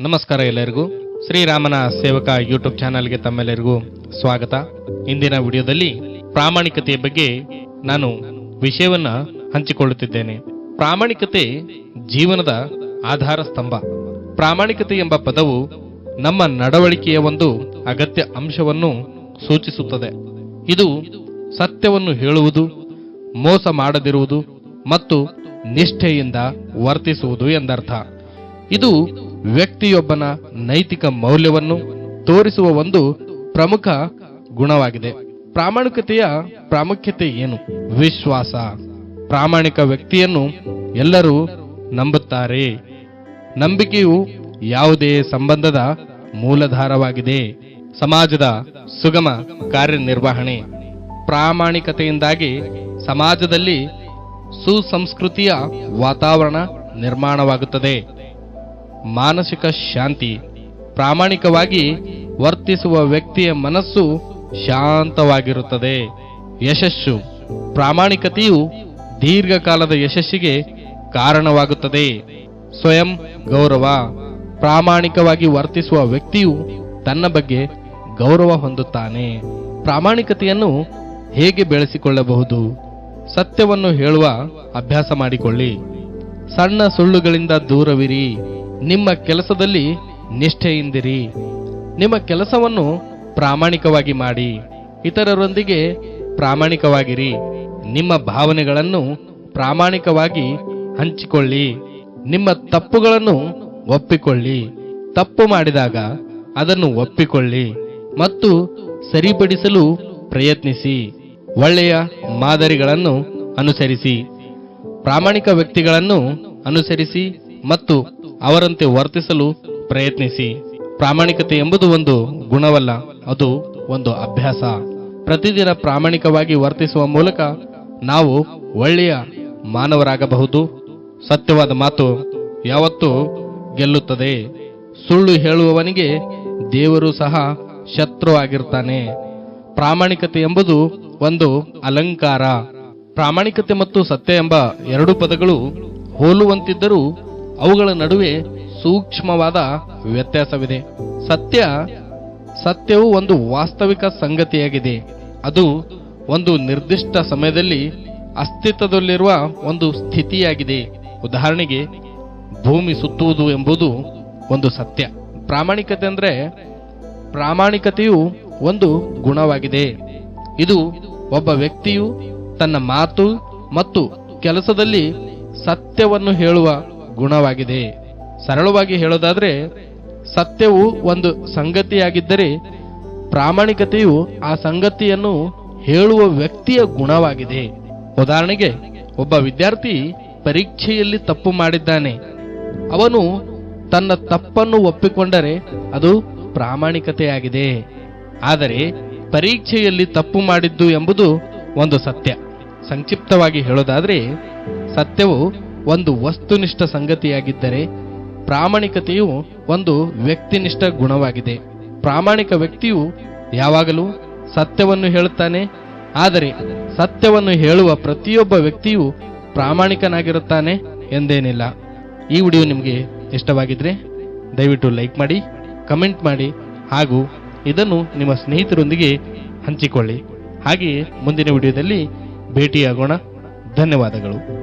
ನಮಸ್ಕಾರ ಎಲ್ಲರಿಗೂ. ಶ್ರೀರಾಮನ ಸೇವಕ ಯೂಟ್ಯೂಬ್ ಚಾನಲ್ಗೆ ತಮ್ಮೆಲ್ಲರಿಗೂ ಸ್ವಾಗತ. ಇಂದಿನ ವಿಡಿಯೋದಲ್ಲಿ ಪ್ರಾಮಾಣಿಕತೆಯ ಬಗ್ಗೆ ನಾನು ವಿಷಯವನ್ನ ಹಂಚಿಕೊಳ್ಳುತ್ತಿದ್ದೇನೆ. ಪ್ರಾಮಾಣಿಕತೆ ಜೀವನದ ಆಧಾರ ಸ್ತಂಭ. ಪ್ರಾಮಾಣಿಕತೆ ಎಂಬ ಪದವು ನಮ್ಮ ನಡವಳಿಕೆಯ ಒಂದು ಅಗತ್ಯ ಅಂಶವನ್ನು ಸೂಚಿಸುತ್ತದೆ. ಇದು ಸತ್ಯವನ್ನು ಹೇಳುವುದು, ಮೋಸ ಮಾಡದಿರುವುದು ಮತ್ತು ನಿಷ್ಠೆಯಿಂದ ವರ್ತಿಸುವುದು ಎಂದರ್ಥ. ಇದು ವ್ಯಕ್ತಿಯೊಬ್ಬನ ನೈತಿಕ ಮೌಲ್ಯವನ್ನು ತೋರಿಸುವ ಒಂದು ಪ್ರಮುಖ ಗುಣವಾಗಿದೆ. ಪ್ರಾಮಾಣಿಕತೆಯ ಪ್ರಾಮುಖ್ಯತೆ ಏನು? ವಿಶ್ವಾಸ. ಪ್ರಾಮಾಣಿಕ ವ್ಯಕ್ತಿಯನ್ನು ಎಲ್ಲರೂ ನಂಬುತ್ತಾರೆ. ನಂಬಿಕೆಯು ಯಾವುದೇ ಸಂಬಂಧದ ಮೂಲಧಾರವಾಗಿದೆ. ಸಮಾಜದ ಸುಗಮ ಕಾರ್ಯನಿರ್ವಹಣೆ. ಪ್ರಾಮಾಣಿಕತೆಯಿಂದಾಗಿ ಸಮಾಜದಲ್ಲಿ ಸುಸಂಸ್ಕೃತಿಯ ವಾತಾವರಣ ನಿರ್ಮಾಣವಾಗುತ್ತದೆ. ಮಾನಸಿಕ ಶಾಂತಿ, ಪ್ರಾಮಾಣಿಕವಾಗಿ ವರ್ತಿಸುವ ವ್ಯಕ್ತಿಯ ಮನಸ್ಸು ಶಾಂತವಾಗಿರುತ್ತದೆ. ಯಶಸ್ಸು, ಪ್ರಾಮಾಣಿಕತೆಯು ದೀರ್ಘಕಾಲದ ಯಶಸ್ಸಿಗೆ ಕಾರಣವಾಗುತ್ತದೆ. ಸ್ವಯಂ ಗೌರವ, ಪ್ರಾಮಾಣಿಕವಾಗಿ ವರ್ತಿಸುವ ವ್ಯಕ್ತಿಯು ತನ್ನ ಬಗ್ಗೆ ಗೌರವ ಹೊಂದುತ್ತಾನೆ. ಪ್ರಾಮಾಣಿಕತೆಯನ್ನು ಹೇಗೆ ಬೆಳೆಸಿಕೊಳ್ಳಬಹುದು? ಸತ್ಯವನ್ನು ಹೇಳುವ ಅಭ್ಯಾಸ ಮಾಡಿಕೊಳ್ಳಿ. ಸಣ್ಣ ಸುಳ್ಳುಗಳಿಂದ ದೂರವಿರಿ. ನಿಮ್ಮ ಕೆಲಸದಲ್ಲಿ ನಿಷ್ಠೆಯಿಂದಿರಿ. ನಿಮ್ಮ ಕೆಲಸವನ್ನು ಪ್ರಾಮಾಣಿಕವಾಗಿ ಮಾಡಿ. ಇತರರೊಂದಿಗೆ ಪ್ರಾಮಾಣಿಕವಾಗಿರಿ. ನಿಮ್ಮ ಭಾವನೆಗಳನ್ನು ಪ್ರಾಮಾಣಿಕವಾಗಿ ಹಂಚಿಕೊಳ್ಳಿ. ನಿಮ್ಮ ತಪ್ಪುಗಳನ್ನು ಒಪ್ಪಿಕೊಳ್ಳಿ. ತಪ್ಪು ಮಾಡಿದಾಗ ಅದನ್ನು ಒಪ್ಪಿಕೊಳ್ಳಿ ಮತ್ತು ಸರಿಪಡಿಸಲು ಪ್ರಯತ್ನಿಸಿ. ಒಳ್ಳೆಯ ಮಾದರಿಗಳನ್ನು ಅನುಸರಿಸಿ. ಪ್ರಾಮಾಣಿಕ ವ್ಯಕ್ತಿಗಳನ್ನು ಅನುಸರಿಸಿ ಮತ್ತು ಅವರಂತೆ ವರ್ತಿಸಲು ಪ್ರಯತ್ನಿಸಿ. ಪ್ರಾಮಾಣಿಕತೆ ಎಂಬುದು ಒಂದು ಗುಣವಲ್ಲ, ಅದು ಒಂದು ಅಭ್ಯಾಸ. ಪ್ರತಿದಿನ ಪ್ರಾಮಾಣಿಕವಾಗಿ ವರ್ತಿಸುವ ಮೂಲಕ ನಾವು ಒಳ್ಳೆಯ ಮಾನವರಾಗಬಹುದು. ಸತ್ಯವಾದ ಮಾತು ಯಾವತ್ತೂ ಗೆಲ್ಲುತ್ತದೆ. ಸುಳ್ಳು ಹೇಳುವವನಿಗೆ ದೇವರು ಸಹ ಶತ್ರು ಆಗಿರ್ತಾನೆ. ಪ್ರಾಮಾಣಿಕತೆ ಎಂಬುದು ಒಂದು ಅಲಂಕಾರ. ಪ್ರಾಮಾಣಿಕತೆ ಮತ್ತು ಸತ್ಯ ಎಂಬ ಎರಡು ಪದಗಳು ಹೋಲುವಂತಿದ್ದರೂ ಅವುಗಳ ನಡುವೆ ಸೂಕ್ಷ್ಮವಾದ ವ್ಯತ್ಯಾಸವಿದೆ. ಸತ್ಯ, ಸತ್ಯವು ಒಂದು ವಾಸ್ತವಿಕ ಸಂಗತಿಯಾಗಿದೆ. ಅದು ಒಂದು ನಿರ್ದಿಷ್ಟ ಸಮಯದಲ್ಲಿ ಅಸ್ತಿತ್ವದಲ್ಲಿರುವ ಒಂದು ಸ್ಥಿತಿಯಾಗಿದೆ. ಉದಾಹರಣೆಗೆ, ಭೂಮಿ ಸುತ್ತುವುದು ಎಂಬುದು ಒಂದು ಸತ್ಯ. ಪ್ರಾಮಾಣಿಕತೆ ಅಂದರೆ ಪ್ರಾಮಾಣಿಕತೆಯು ಒಂದು ಗುಣವಾಗಿದೆ. ಇದು ಒಬ್ಬ ವ್ಯಕ್ತಿಯು ತನ್ನ ಮಾತು ಮತ್ತು ಕೆಲಸದಲ್ಲಿ ಸತ್ಯವನ್ನು ಹೇಳುವ ಗುಣವಾಗಿದೆ. ಸರಳವಾಗಿ ಹೇಳೋದಾದ್ರೆ, ಸತ್ಯವು ಒಂದು ಸಂಗತಿಯಾಗಿದ್ದರೆ ಪ್ರಾಮಾಣಿಕತೆಯು ಆ ಸಂಗತಿಯನ್ನು ಹೇಳುವ ವ್ಯಕ್ತಿಯ ಗುಣವಾಗಿದೆ. ಉದಾಹರಣೆಗೆ, ಒಬ್ಬ ವಿದ್ಯಾರ್ಥಿ ಪರೀಕ್ಷೆಯಲ್ಲಿ ತಪ್ಪು ಮಾಡಿದ್ದಾನೆ. ಅವನು ತನ್ನ ತಪ್ಪನ್ನು ಒಪ್ಪಿಕೊಂಡರೆ ಅದು ಪ್ರಾಮಾಣಿಕತೆಯಾಗಿದೆ. ಆದರೆ, ಪರೀಕ್ಷೆಯಲ್ಲಿ ತಪ್ಪು ಮಾಡಿದ್ದು ಎಂಬುದು ಒಂದು ಸತ್ಯ. ಸಂಕ್ಷಿಪ್ತವಾಗಿ ಹೇಳೋದಾದ್ರೆ, ಸತ್ಯವು ಒಂದು ವಸ್ತುನಿಷ್ಠ ಸಂಗತಿಯಾಗಿದ್ದರೆ ಪ್ರಾಮಾಣಿಕತೆಯು ಒಂದು ವ್ಯಕ್ತಿನಿಷ್ಠ ಗುಣವಾಗಿದೆ. ಪ್ರಾಮಾಣಿಕ ವ್ಯಕ್ತಿಯು ಯಾವಾಗಲೂ ಸತ್ಯವನ್ನು ಹೇಳುತ್ತಾನೆ, ಆದರೆ ಸತ್ಯವನ್ನು ಹೇಳುವ ಪ್ರತಿಯೊಬ್ಬ ವ್ಯಕ್ತಿಯು ಪ್ರಾಮಾಣಿಕನಾಗಿರುತ್ತಾನೆ ಎಂದೇನಿಲ್ಲ. ಈ ವಿಡಿಯೋ ನಿಮಗೆ ಇಷ್ಟವಾಗಿದ್ರೆ ದಯವಿಟ್ಟು ಲೈಕ್ ಮಾಡಿ, ಕಮೆಂಟ್ ಮಾಡಿ, ಹಾಗೂ ಇದನ್ನು ನಿಮ್ಮ ಸ್ನೇಹಿತರೊಂದಿಗೆ ಹಂಚಿಕೊಳ್ಳಿ. ಹಾಗೆಯೇ ಮುಂದಿನ ವಿಡಿಯೋದಲ್ಲಿ ಭೇಟಿಯಾಗೋಣ. ಧನ್ಯವಾದಗಳು.